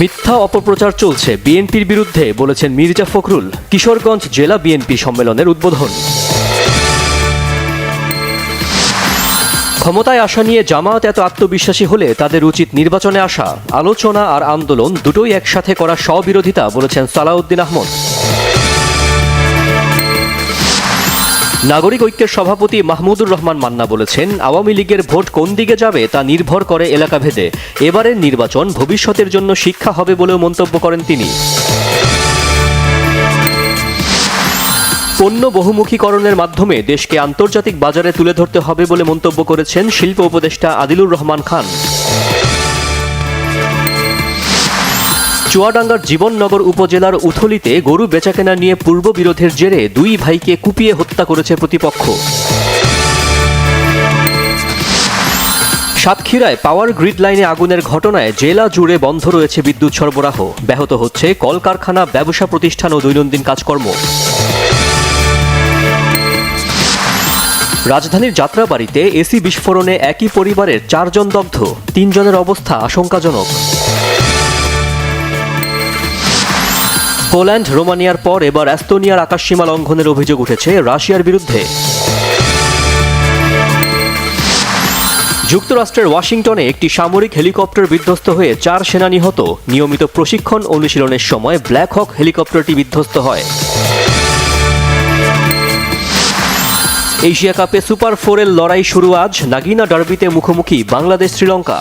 মিথ্যা অপপ্রচার চলছে বিএনপির বিরুদ্ধে, বলেছেন মির্জা ফখরুল, কিশোরগঞ্জ জেলা বিএনপি সম্মেলনের উদ্বোধন। ক্ষমতায় আসা নিয়ে জামায়াত এত আত্মবিশ্বাসী হলে তাদের উচিত নির্বাচনে আসা। আলোচনা আর আন্দোলন দুটোই একসাথে করা স্ববিরোধিতা, বলেছেন সালাউদ্দিন আহমদ। নাগরিক ঐক্যের সভাপতি মাহমুদুর রহমান মান্না বলেছেন, আওয়ামী লীগের ভোট কোন দিকে যাবে তা নির্ভর করে এলাকাভেদে। এবারের নির্বাচন ভবিষ্যতের জন্য শিক্ষা হবে বলেও মন্তব্য করেন তিনি। পণ্য বহুমুখীকরণের মাধ্যমে দেশকে আন্তর্জাতিক বাজারে তুলে ধরতে হবে বলে মন্তব্য করেছেন শিল্প উপদেষ্টা আদিলুর রহমান খান। চুয়াডাঙ্গার জীবননগর উপজেলার উথলিতে গরু বেচাকেনা নিয়ে পূর্ব বিরোধের জেরে দুই ভাইকে কুপিয়ে হত্যা করেছে প্রতিপক্ষ। সাতক্ষীরায় পাওয়ার গ্রিড লাইনে আগুনের ঘটনায় জেলা জুড়ে বন্ধ রয়েছে বিদ্যুৎ সরবরাহ। ব্যাহত হচ্ছে কলকারখানা, ব্যবসা প্রতিষ্ঠান ও দৈনন্দিন কাজকর্ম। রাজধানীর যাত্রাবাড়িতে এসি বিস্ফোরণে একই পরিবারের চারজন দগ্ধ। তিনজনের অবস্থা আশঙ্কাজনক। পোল্যান্ড, রোমানিয়ার পর এবার অ্যাস্তোনিয়ার আকাশসীমা লঙ্ঘনের অভিযোগ উঠেছে রাশিয়ার বিরুদ্ধে। যুক্তরাষ্ট্রের ওয়াশিংটনে একটি সামরিক হেলিকপ্টার বিধ্বস্ত হয়ে চার সেনা নিহত। নিয়মিত প্রশিক্ষণ অনুশীলনের সময় ব্ল্যাক হক হেলিকপ্টারটি বিধ্বস্ত হয়। এশিয়া কাপে সুপার ফোরের লড়াই শুরু আজ। নাগিনা ডার্বিতে মুখোমুখি বাংলাদেশ শ্রীলঙ্কা